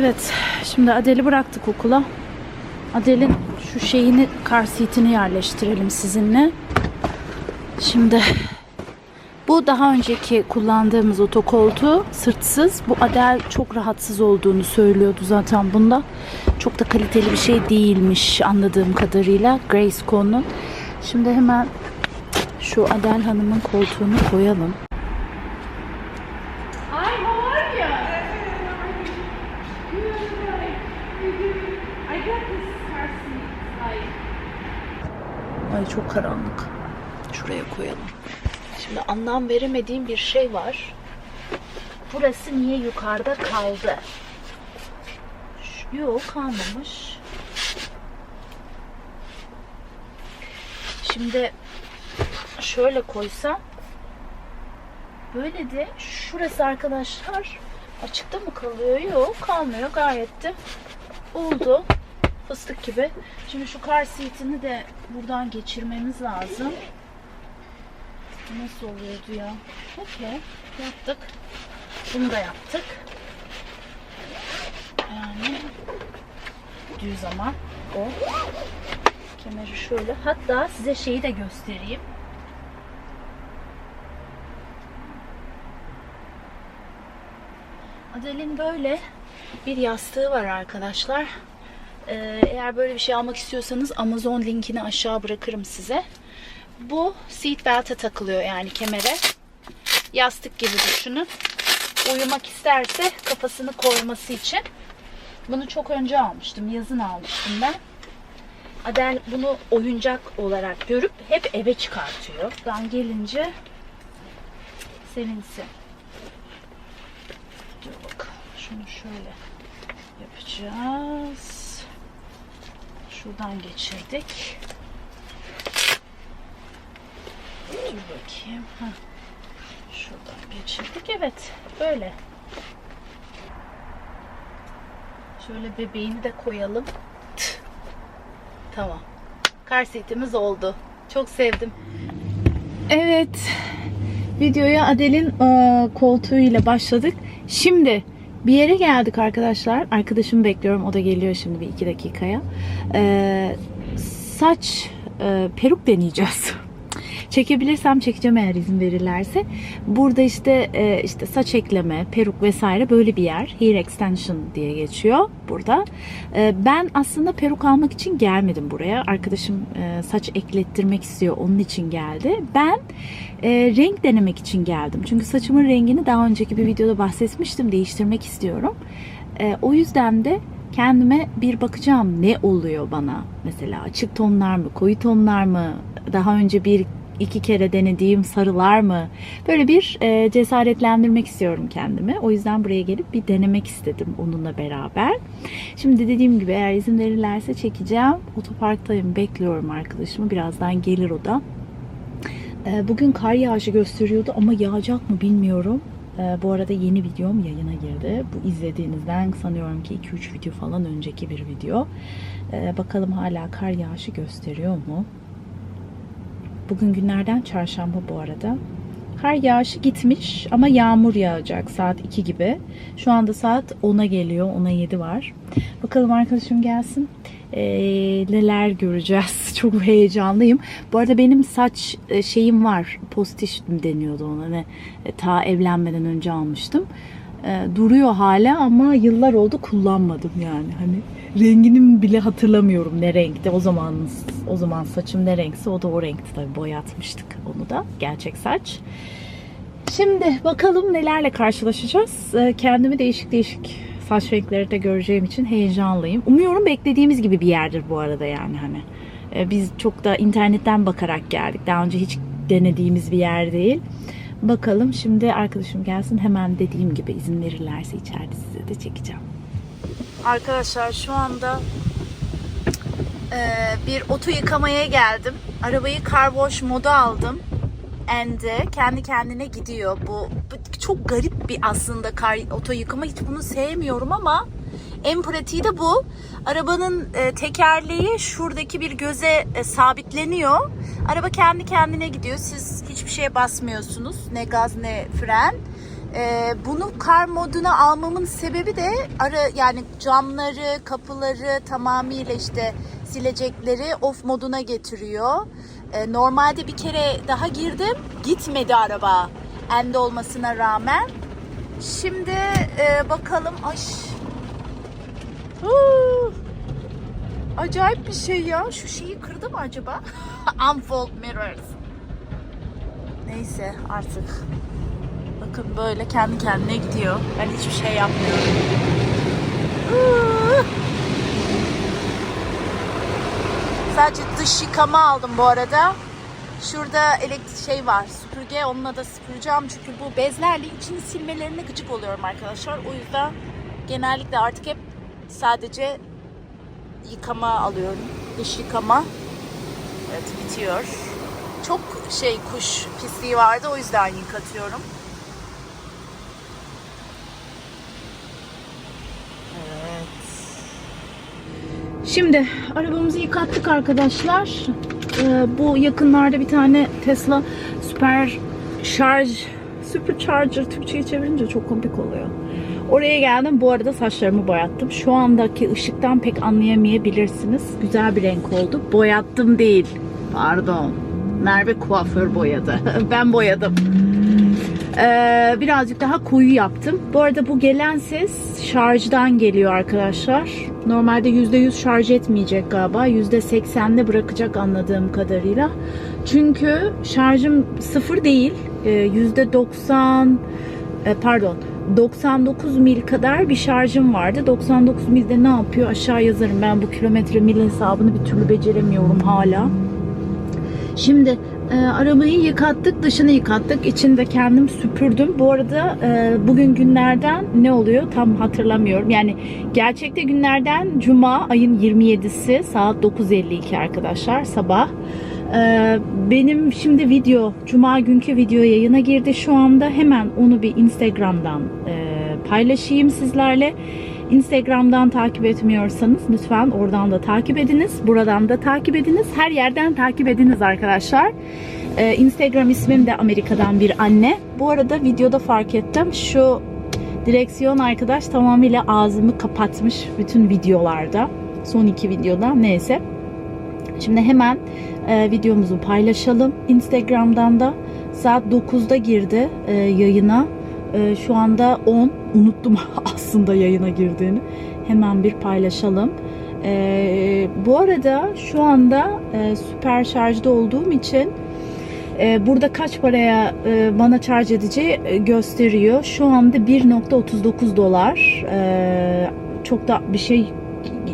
Evet, şimdi Adel'i bıraktık okula. Adel'in şu şeyini, kar seatini yerleştirelim sizinle. Şimdi bu daha önceki kullandığımız otokoltuğu sırtsız. Bu Adel çok rahatsız olduğunu söylüyordu zaten bunda. Çok da kaliteli bir şey değilmiş anladığım kadarıyla. Grace konu. Şimdi hemen şu Adel Hanım'ın koltuğunu koyalım. Hi, how are you? I got this car seat. Like, Ay çok karanlık. Şuraya koyalım. Şimdi anlam veremediğim bir şey var. Burası niye yukarıda kaldı? Yok kalmamış. Şimdi şöyle koysam böyle de şurası arkadaşlar açıkta mı kalıyor? Yok kalmıyor gayet de oldu. Fıstık gibi. Şimdi şu kar seatini de buradan geçirmemiz lazım. Nasıl oluyordu ya? Okey. Yaptık. Bunu da yaptık. Yani düz ama o. Kemeri şöyle. Hatta size şeyi de göstereyim. Adel'in böyle bir yastığı var arkadaşlar. Ee, eğer böyle bir şey almak istiyorsanız Amazon linkini aşağı bırakırım size. Bu seat belt'e takılıyor yani kemere. Yastık gibi düşünün. Uyumak isterse kafasını koyması için. Bunu çok önce almıştım. Yazın almıştım ben. Adel bunu oyuncak olarak görüp hep eve çıkartıyor. Ben gelince sevinsin. Dur bakalım. Şunu şöyle yapacağız. Şuradan geçirdik. Dur bakayım. Heh. Şuradan geçirdik. Evet. Böyle. Şöyle bebeğini de koyalım. Tamam. Kar seatimiz oldu. Çok sevdim. Evet. Videoya Adel'in e, koltuğuyla başladık. Şimdi bir yere geldik arkadaşlar. Arkadaşımı bekliyorum. O da geliyor şimdi bir iki dakikaya. E, saç e, peruk deneyeceğiz. Çekebilirsem çekeceğim eğer izin verirlerse. Burada işte e, işte saç ekleme, peruk vesaire böyle bir yer. Hair extension diye geçiyor burada. E, ben aslında peruk almak için gelmedim buraya. Arkadaşım e, saç eklettirmek istiyor. Onun için geldi. Ben e, renk denemek için geldim. Çünkü saçımın rengini daha önceki bir videoda bahsetmiştim. Değiştirmek istiyorum. E, o yüzden de kendime bir bakacağım ne oluyor bana mesela açık tonlar mı koyu tonlar mı daha önce bir iki kere denediğim sarılar mı? Böyle bir e, cesaretlendirmek istiyorum kendimi. O yüzden buraya gelip bir denemek istedim onunla beraber. Şimdi dediğim gibi eğer izin verirlerse çekeceğim. Otoparktayım bekliyorum arkadaşımı. Birazdan gelir o da. E, bugün kar yağışı gösteriyordu ama yağacak mı bilmiyorum. Ee, bu arada yeni videom yayına girdi. Bu izlediğinizden sanıyorum ki 2-3 video falan önceki bir video. Ee, bakalım hala kar yağışı gösteriyor mu? Bugün günlerden çarşamba bu arada. Kar yağışı gitmiş ama yağmur yağacak saat 2 gibi. Şu anda saat 10'a geliyor. 10'a 7 var. Bakalım arkadaşım gelsin. Ee, neler göreceğiz. Çok heyecanlıyım. Bu arada benim saç e, şeyim var. Postiş deniyordu ona ne? E, ta evlenmeden önce almıştım. E, duruyor hala ama yıllar oldu kullanmadım yani. Hani rengini bile hatırlamıyorum ne renkte. O zaman o zaman saçım ne renkse o da o renkti tabii boyatmıştık onu da. Gerçek saç. Şimdi bakalım nelerle karşılaşacağız. E, Kendimi değişik değişik saç renkleri de göreceğim için heyecanlıyım. Umuyorum beklediğimiz gibi bir yerdir bu arada yani hani. E, Biz çok da internetten bakarak geldik. Daha önce hiç denediğimiz bir yer değil. Bakalım şimdi arkadaşım gelsin hemen dediğim gibi izin verirlerse içeride size de çekeceğim. Arkadaşlar şu anda e, bir oto yıkamaya geldim. Arabayı car wash moda aldım. And de kendi kendine gidiyor. Bu, bu çok garip bir aslında kar oto yıkama. Hiç bunu sevmiyorum ama en pratiği de bu. Arabanın e, tekerleği şuradaki bir göze e, sabitleniyor. Araba kendi kendine gidiyor. Siz hiçbir şeye basmıyorsunuz. Ne gaz ne fren. Ee, bunu kar moduna almamın sebebi de ara yani camları, kapıları tamamıyla işte silecekleri off moduna getiriyor. Ee, normalde bir kere daha girdim, gitmedi araba. Ende olmasına rağmen. Şimdi e, bakalım. Ay. Acayip bir şey ya. Şu şeyi kırdı mı acaba? Unfold mirrors. Neyse artık. Bakın böyle kendi kendine gidiyor. Ben hiçbir şey yapmıyorum. Sadece dış yıkama aldım bu arada. Şurada elektrik şey var, süpürge. Onunla da süpüreceğim çünkü bu bezlerle içini silmelerine gıcık oluyorum arkadaşlar. O yüzden genellikle artık hep sadece yıkama alıyorum. Dış yıkama. Evet bitiyor. Çok şey kuş pisliği vardı o yüzden yıkatıyorum. Evet. Şimdi arabamızı yıkattık arkadaşlar. Ee, bu yakınlarda bir tane Tesla süper şarj Supercharger Türkçe'ye çevirince çok komik oluyor. Oraya geldim. Bu arada saçlarımı boyattım. Şu andaki ışıktan pek anlayamayabilirsiniz. Güzel bir renk oldu. Boyattım değil. Pardon. Merve kuaför boyadı. ben boyadım. Ee, birazcık daha koyu yaptım. Bu arada bu gelen ses şarjdan geliyor arkadaşlar. Normalde %100 şarj etmeyecek galiba. %80'de bırakacak anladığım kadarıyla. Çünkü şarjım sıfır değil. Ee, %90 e, pardon 99 mil kadar bir şarjım vardı. 99 milde ne yapıyor? Aşağı yazarım. Ben bu kilometre mil hesabını bir türlü beceremiyorum hala. Şimdi e, arabayı yıkattık, dışını yıkattık. İçinde kendim süpürdüm. Bu arada e, bugün günlerden ne oluyor tam hatırlamıyorum. Yani gerçekte günlerden Cuma ayın 27'si saat 9.52 arkadaşlar sabah. E, benim şimdi video, Cuma günkü video yayına girdi şu anda. Hemen onu bir Instagram'dan e, paylaşayım sizlerle. Instagram'dan takip etmiyorsanız lütfen oradan da takip ediniz. Buradan da takip ediniz. Her yerden takip ediniz arkadaşlar. Ee, Instagram ismim de Amerika'dan bir anne. Bu arada videoda fark ettim. Şu direksiyon arkadaş tamamıyla ağzımı kapatmış bütün videolarda. Son iki videoda neyse. Şimdi hemen e, videomuzu paylaşalım. Instagram'dan da saat 9'da girdi e, yayına. E, şu anda 10. Unuttum aslında yayına girdiğini. Hemen bir paylaşalım. E, bu arada şu anda e, süper şarjda olduğum için e, burada kaç paraya e, bana şarj edeceği e, gösteriyor. Şu anda 1.39 dolar. E, çok da bir şey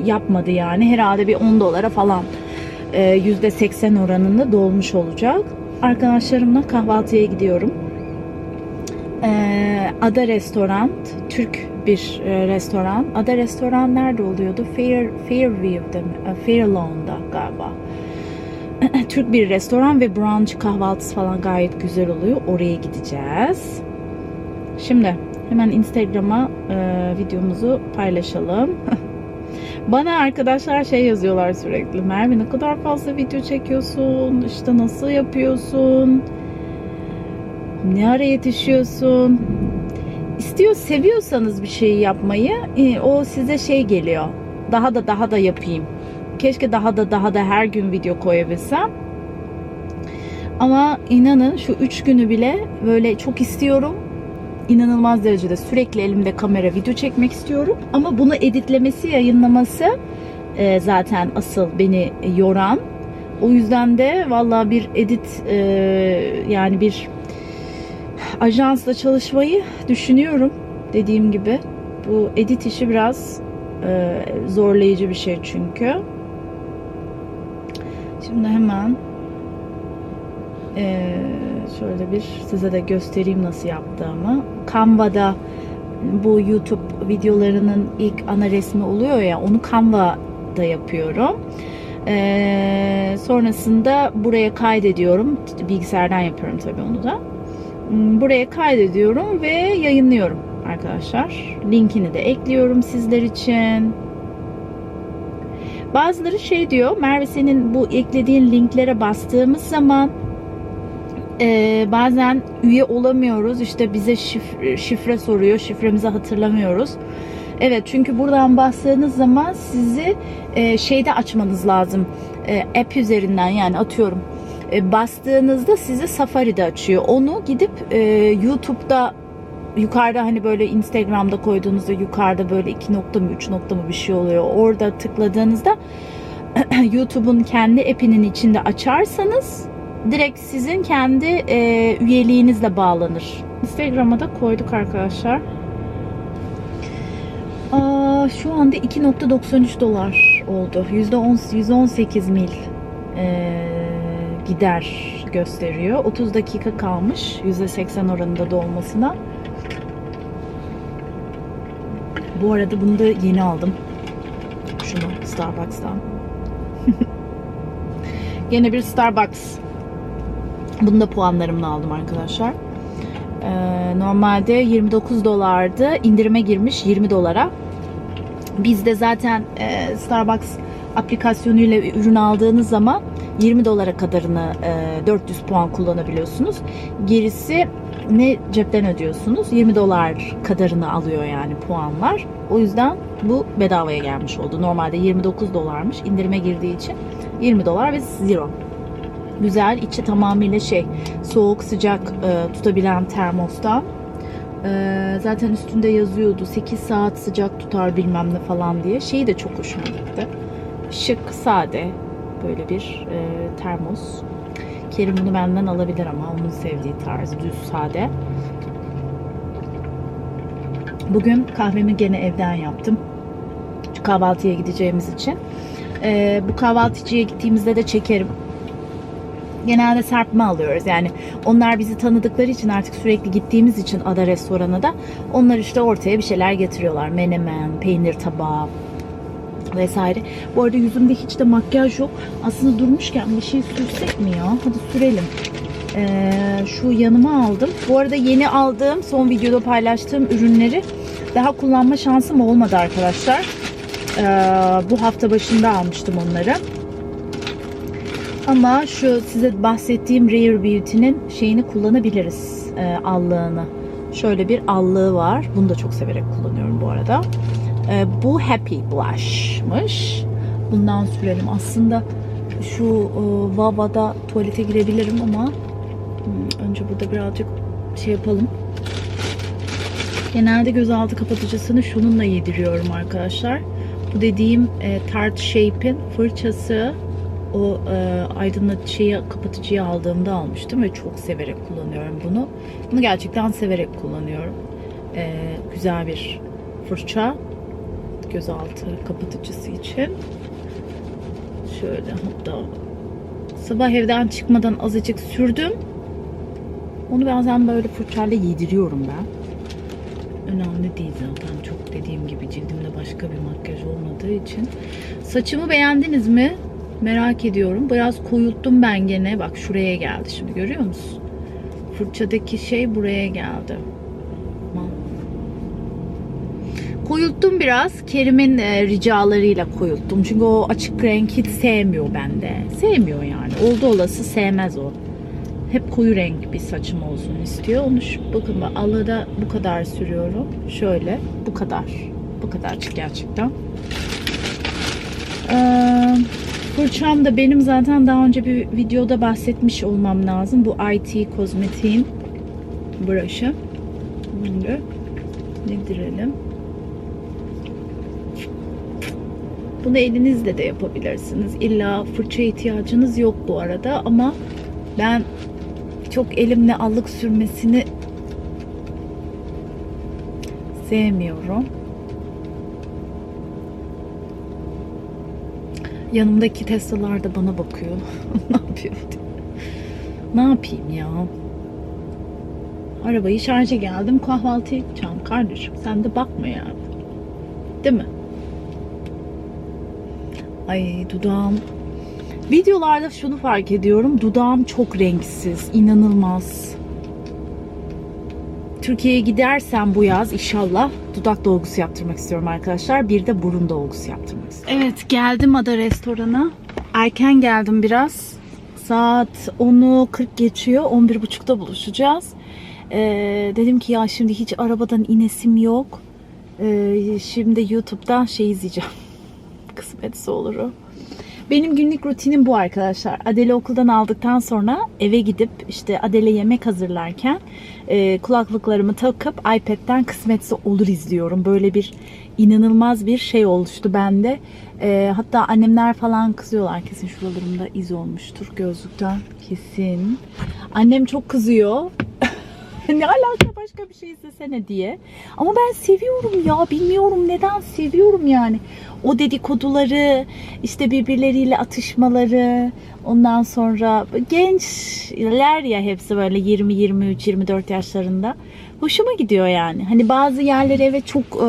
yapmadı yani. Herhalde bir 10 dolara falan %80 oranında dolmuş olacak. Arkadaşlarımla kahvaltıya gidiyorum. Ee, Ada Restoran, Türk bir e, restoran. Ada Restoran nerede oluyordu? Fair, Fairview'de mi? E, Fairlawn'da galiba. Türk bir restoran ve brunch kahvaltısı falan gayet güzel oluyor. Oraya gideceğiz. Şimdi hemen Instagram'a e, videomuzu paylaşalım. Bana arkadaşlar şey yazıyorlar sürekli. Merve ne kadar fazla video çekiyorsun? İşte nasıl yapıyorsun? Ne ara yetişiyorsun? İstiyor, seviyorsanız bir şeyi yapmayı e, o size şey geliyor. Daha da daha da yapayım. Keşke daha da daha da her gün video koyabilsem. Ama inanın şu üç günü bile böyle çok istiyorum. İnanılmaz derecede sürekli elimde kamera video çekmek istiyorum. Ama bunu editlemesi, yayınlaması e, zaten asıl beni yoran. O yüzden de valla bir edit e, yani bir ajansla çalışmayı düşünüyorum. Dediğim gibi bu edit işi biraz e, zorlayıcı bir şey çünkü. Şimdi hemen e, şöyle bir size de göstereyim nasıl yaptığımı. Canva'da bu YouTube videolarının ilk ana resmi oluyor ya onu Canva'da yapıyorum. Ee, sonrasında buraya kaydediyorum. Bilgisayardan yapıyorum tabii onu da. Hmm, Buraya kaydediyorum ve yayınlıyorum arkadaşlar. Linkini de ekliyorum sizler için. Bazıları şey diyor, Merve senin bu eklediğin linklere bastığımız zaman e, bazen üye olamıyoruz. İşte bize şifre, şifre soruyor. Şifremizi hatırlamıyoruz. Evet çünkü buradan bastığınız zaman sizi e, şeyde açmanız lazım. E, app üzerinden yani atıyorum. E, bastığınızda sizi Safari'de açıyor. Onu gidip e, YouTube'da yukarıda hani böyle Instagram'da koyduğunuzda yukarıda böyle 2 nokta mı 3 nokta mı bir şey oluyor. Orada tıkladığınızda YouTube'un kendi app'inin içinde açarsanız direkt sizin kendi e, üyeliğinizle bağlanır. Instagram'a da koyduk arkadaşlar. Aa, şu anda 2.93 dolar oldu. %10, 118 mil e, gider gösteriyor. 30 dakika kalmış %80 oranında dolmasına. Bu arada bunu da yeni aldım. Şunu Starbucks'tan. Yine bir Starbucks. Bunu da puanlarımla aldım arkadaşlar. Ee, normalde 29 dolardı. İndirime girmiş 20 dolara. Bizde zaten e, Starbucks aplikasyonuyla ürün aldığınız zaman 20 dolara kadarını e, 400 puan kullanabiliyorsunuz. Gerisi ne cepten ödüyorsunuz? 20 dolar kadarını alıyor yani puanlar. O yüzden bu bedavaya gelmiş oldu. Normalde 29 dolarmış. İndirime girdiği için 20 dolar ve zero. Güzel. içi tamamıyla şey soğuk sıcak e, tutabilen termostan. E, zaten üstünde yazıyordu 8 saat sıcak tutar bilmem ne falan diye. Şeyi de çok hoşuma gitti. Şık, sade böyle bir e, termos. Kerim bunu benden alabilir ama onun sevdiği tarz düz sade. Bugün kahvemi gene evden yaptım. Kahvaltıya gideceğimiz için. E, bu kahvaltıcıya gittiğimizde de çekerim genelde serpme alıyoruz. Yani onlar bizi tanıdıkları için artık sürekli gittiğimiz için ada restorana da onlar işte ortaya bir şeyler getiriyorlar. Menemen, peynir tabağı vesaire. Bu arada yüzümde hiç de makyaj yok. Aslında durmuşken bir şey sürsek mi ya? Hadi sürelim. Ee, şu yanıma aldım. Bu arada yeni aldığım, son videoda paylaştığım ürünleri daha kullanma şansım olmadı arkadaşlar. Ee, bu hafta başında almıştım onları. Ama şu size bahsettiğim Rare Beauty'nin şeyini kullanabiliriz. E, allığını. Şöyle bir allığı var. Bunu da çok severek kullanıyorum bu arada. E, bu Happy Blush'mış. Bundan sürelim. Aslında şu e, Vava'da tuvalete girebilirim ama hmm, önce burada birazcık şey yapalım. Genelde gözaltı kapatıcısını şununla yediriyorum arkadaşlar. Bu dediğim e, Tarte Shape'in fırçası o e, aydınlat şeyi kapatıcıyı aldığımda almıştım ve çok severek kullanıyorum bunu. Bunu gerçekten severek kullanıyorum. E, güzel bir fırça gözaltı kapatıcısı için. Şöyle hatta sabah evden çıkmadan azıcık sürdüm. Onu bazen böyle fırçayla yediriyorum ben. Önemli değil zaten çok dediğim gibi cildimde başka bir makyaj olmadığı için. Saçımı beğendiniz mi? Merak ediyorum. Biraz koyulttum ben gene. Bak şuraya geldi şimdi görüyor musun? Fırçadaki şey buraya geldi. Koyulttum biraz. Kerim'in e, ricalarıyla koyulttum. Çünkü o açık renk hiç sevmiyor bende. Sevmiyor yani. Oldu olası sevmez o. Hep koyu renk bir saçım olsun istiyor. Onu şu, bakın bak alıda bu kadar sürüyorum. Şöyle bu kadar. Bu kadarcık gerçekten. Eee Fırçam da benim zaten daha önce bir videoda bahsetmiş olmam lazım. Bu IT kozmetiğin brush'ı. Şimdi nedirelim. Bunu elinizle de yapabilirsiniz. İlla fırça ihtiyacınız yok bu arada ama ben çok elimle allık sürmesini sevmiyorum. Yanımdaki Tesla'lar da bana bakıyor. ne yapıyor diye. Ne yapayım ya? Arabayı şarja geldim. Kahvaltı yapacağım kardeşim. Sen de bakma yani. Değil mi? Ay dudağım. Videolarda şunu fark ediyorum. Dudağım çok renksiz. inanılmaz. Türkiye'ye gidersem bu yaz inşallah dudak dolgusu yaptırmak istiyorum arkadaşlar. Bir de burun dolgusu yaptırmak istiyorum. Evet geldim Ada restorana. Erken geldim biraz. Saat 10'u 40 geçiyor. 11.30'da buluşacağız. Ee, dedim ki ya şimdi hiç arabadan inesim yok. Ee, şimdi YouTube'dan şey izleyeceğim. Kısmetse olur o. Benim günlük rutinim bu arkadaşlar. Adele okuldan aldıktan sonra eve gidip işte Adele yemek hazırlarken e, kulaklıklarımı takıp iPad'den kısmetse olur izliyorum. Böyle bir inanılmaz bir şey oluştu bende. E, hatta annemler falan kızıyorlar kesin şuralarımda iz olmuştur gözlükten kesin. Annem çok kızıyor. Ne alaka başka bir şey izlesene diye. Ama ben seviyorum ya bilmiyorum neden seviyorum yani. O dedikoduları işte birbirleriyle atışmaları ondan sonra gençler ya hepsi böyle 20 23 24 yaşlarında. Hoşuma gidiyor yani. Hani bazı yerlere evet çok e,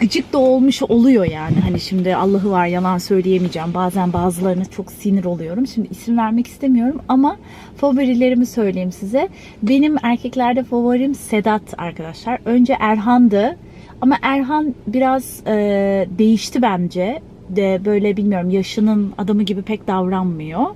gıcık da olmuş oluyor yani. Hani şimdi Allah'ı var yalan söyleyemeyeceğim. Bazen bazılarına çok sinir oluyorum. Şimdi isim vermek istemiyorum ama favorilerimi söyleyeyim size. Benim erkeklerde favorim Sedat arkadaşlar. Önce Erhan'dı. Ama Erhan biraz e, değişti bence. De böyle bilmiyorum yaşının adamı gibi pek davranmıyor.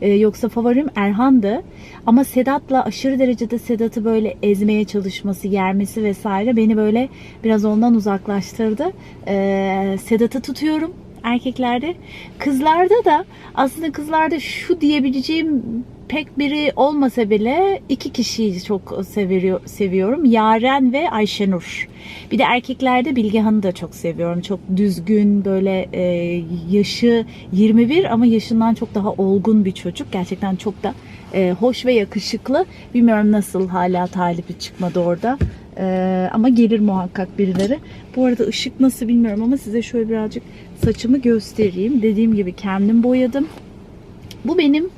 E, yoksa favorim Erhan'dı. Ama Sedat'la aşırı derecede Sedat'ı böyle ezmeye çalışması, yermesi vesaire beni böyle biraz ondan uzaklaştırdı. E, Sedat'ı tutuyorum erkeklerde. Kızlarda da aslında kızlarda şu diyebileceğim pek biri olmasa bile iki kişiyi çok seviyor, seviyorum. Yaren ve Ayşenur. Bir de erkeklerde Bilgehan'ı da çok seviyorum. Çok düzgün böyle e, yaşı 21 ama yaşından çok daha olgun bir çocuk. Gerçekten çok da e, hoş ve yakışıklı. Bilmiyorum nasıl hala talibi çıkmadı orada. E, ama gelir muhakkak birileri. Bu arada ışık nasıl bilmiyorum ama size şöyle birazcık saçımı göstereyim. Dediğim gibi kendim boyadım. Bu benim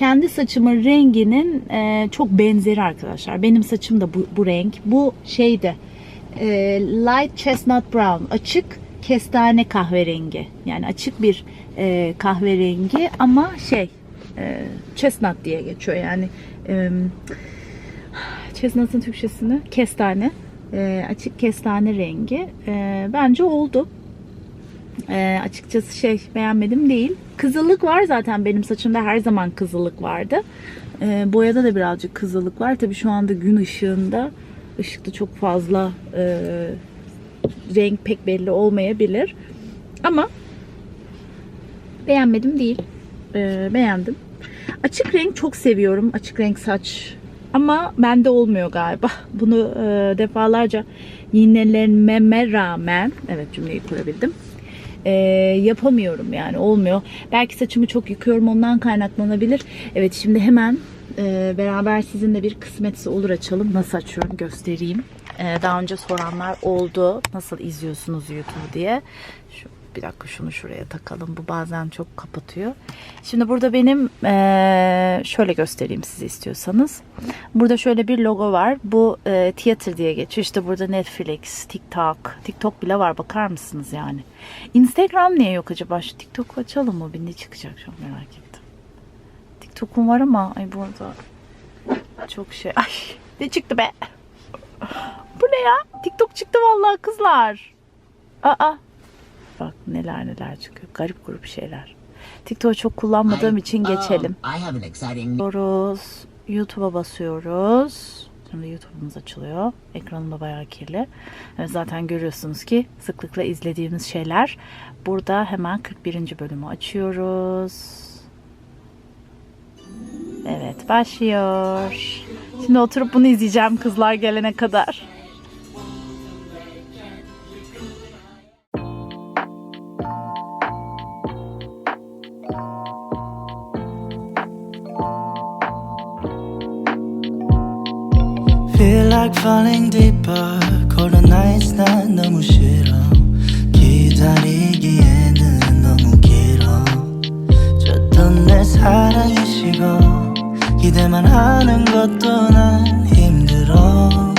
kendi saçımın renginin e, çok benzeri arkadaşlar. Benim saçım da bu, bu renk. Bu şeyde e, light chestnut brown, açık kestane kahverengi. Yani açık bir e, kahverengi ama şey e, chestnut diye geçiyor yani. E, chestnut'ın Türkçesini kestane. E, açık kestane rengi. E, bence oldu. E, açıkçası şey beğenmedim değil. Kızıllık var zaten benim saçımda her zaman kızıllık vardı. E, boyada da birazcık kızıllık var. Tabii şu anda gün ışığında ışıkta çok fazla e, renk pek belli olmayabilir. Ama beğenmedim değil. E, beğendim. Açık renk çok seviyorum. Açık renk saç. Ama bende olmuyor galiba. Bunu e, defalarca yenilenmeme rağmen evet cümleyi kurabildim. E, yapamıyorum yani olmuyor. Belki saçımı çok yıkıyorum ondan kaynaklanabilir. Evet şimdi hemen e, beraber sizinle bir kısmetse olur açalım. Nasıl açıyorum göstereyim. E, daha önce soranlar oldu. Nasıl izliyorsunuz YouTube diye. Şu, bir dakika şunu şuraya takalım. Bu bazen çok kapatıyor. Şimdi burada benim e, şöyle göstereyim size istiyorsanız. Burada şöyle bir logo var. Bu e, Theater diye geçiyor. İşte burada Netflix, TikTok. TikTok bile var bakar mısınız yani. Instagram niye yok acaba? Şu TikTok açalım mı? Bir ne çıkacak çok merak ettim. TikTok'um var ama ay burada çok şey. Ay ne çıktı be? Bu ne ya? TikTok çıktı vallahi kızlar. Aa. Bak neler neler çıkıyor. Garip grup şeyler. TikTok'u çok kullanmadığım için geçelim. Um, exciting Basıyoruz. YouTube'a basıyoruz. Şimdi YouTube'umuz açılıyor. Ekranım da bayağı kirli. Evet, zaten görüyorsunuz ki sıklıkla izlediğimiz şeyler. Burada hemen 41. bölümü açıyoruz. Evet başlıyor. Şimdi oturup bunu izleyeceğim kızlar gelene kadar. Like falling deeper. Cold nights 난 너무 싫어. 기다리기에는 너무 길어. 줬던 내 사랑이 식어 기대만 하는 것도 난 힘들어.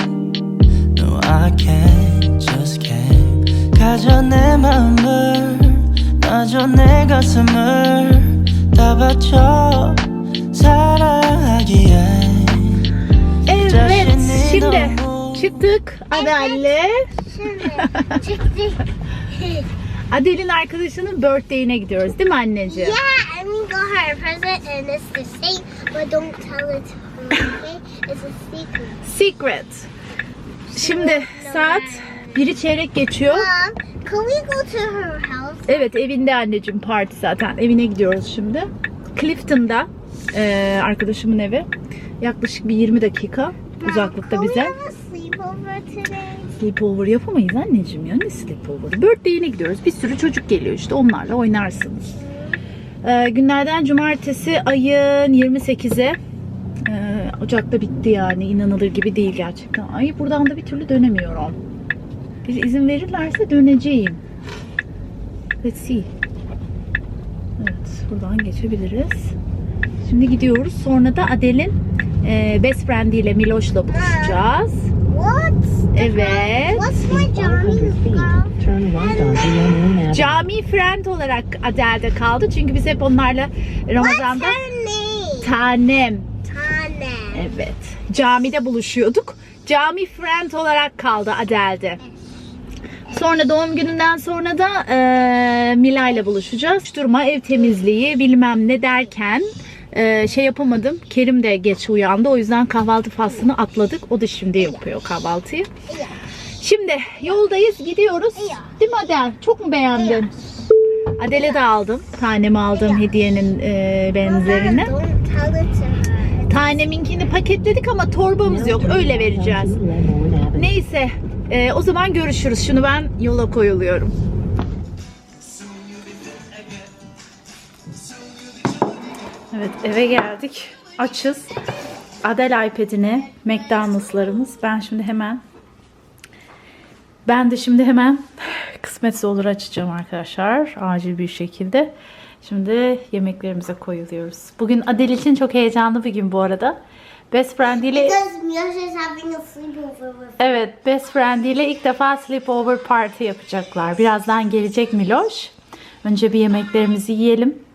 No I can't just can't. 가져 내 마음을 놔줘 내 가슴을 다 바쳐. 사랑 şimdi çıktık. Şimdi çıktık. Adele'in arkadaşının birthday'ine gidiyoruz değil mi anneciğim? Yeah, and we got her a present and it's the same, but don't tell it okay? It's a secret. Secret. Şimdi saat biri çeyrek geçiyor. Mom, can we go to her house? Evet evinde anneciğim parti zaten. Evine gidiyoruz şimdi. Clifton'da arkadaşımın evi. Yaklaşık bir 20 dakika uzaklıkta bize. Sleepover yapamayız anneciğim ya ne sleepover? Birthday'ine gidiyoruz. Bir sürü çocuk geliyor işte onlarla oynarsınız. Ee, günlerden cumartesi ayın 28'e ee, Ocak'ta bitti yani inanılır gibi değil gerçekten. Ay buradan da bir türlü dönemiyorum. Bir izin verirlerse döneceğim. Let's see. Evet buradan geçebiliriz. Şimdi gidiyoruz. Sonra da Adel'in ee, best friendiyle Miloş'la buluşacağız. What? Evet. What's my. Cami friend olarak Adel'de kaldı. Çünkü biz hep onlarla Ramazan'da tanem. Tane. Evet. Camide buluşuyorduk. Cami friend olarak kaldı Adel'de. Sonra doğum gününden sonra da e, Mila ile buluşacağız. Durma, ev temizliği, bilmem ne derken e, şey yapamadım. Kerim de geç uyandı. O yüzden kahvaltı faslını atladık. O da şimdi yapıyor kahvaltıyı. Şimdi yoldayız, gidiyoruz. Değil mi Adel? Çok mu beğendin? Adel'e de aldım. Tanemi aldım hediyenin e, benzerini. Taneminkini paketledik ama torbamız yok. Öyle vereceğiz. Neyse. e, o zaman görüşürüz. Şunu ben yola koyuluyorum. Evet eve geldik. Açız. Adel iPad'ini, McDonald'slarımız. Ben şimdi hemen ben de şimdi hemen kısmetse olur açacağım arkadaşlar. Acil bir şekilde. Şimdi yemeklerimize koyuluyoruz. Bugün Adel için çok heyecanlı bir gün bu arada. Best friend ile Evet, best friend ile ilk defa sleepover party yapacaklar. Birazdan gelecek Miloş. Önce bir yemeklerimizi yiyelim.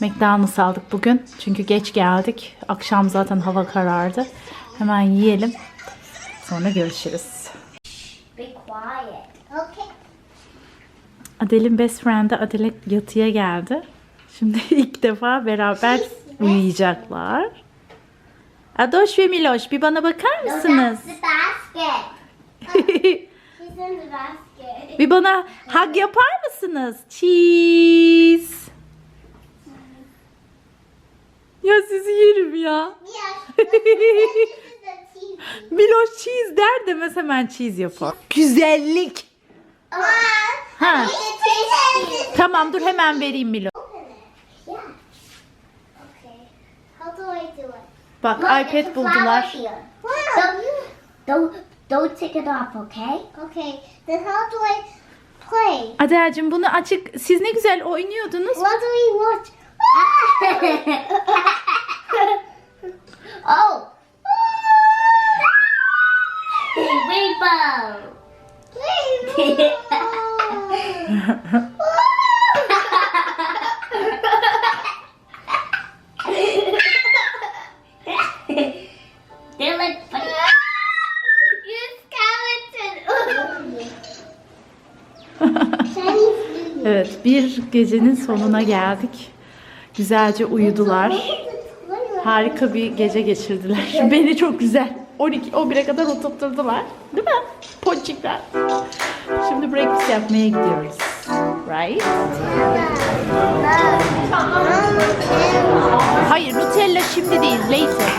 McDonald's aldık bugün. Çünkü geç geldik. Akşam zaten hava karardı. Hemen yiyelim. Sonra görüşürüz. Be quiet. Okay. Adel'in best friend'i Adele yatıya geldi. Şimdi ilk defa beraber uyuyacaklar. Adoş ve Miloş bir bana bakar mısınız? Bir bana hug yapar mısınız? Cheese. Ya sizi yerim ya. Miloş cheese der demez hemen cheese yapar. Güzellik. Ha. Tamam dur hemen vereyim Miloş. Bak iPad buldular. don't, don't take it off, okay? Okay. Then how do I play? Adelcim bunu açık. Siz ne güzel oynuyordunuz. What do we watch? oh. Rainbow. They're like funny. you skeleton. Chinese Evet bir gecenin sonuna geldik. Güzelce uyudular. Harika bir gece geçirdiler. Beni çok güzel. 12 11'e kadar oturtturdular. Değil mi? Ponçikler. Şimdi breakfast yapmaya gidiyoruz. Right? Hayır Nutella şimdi değil. Later.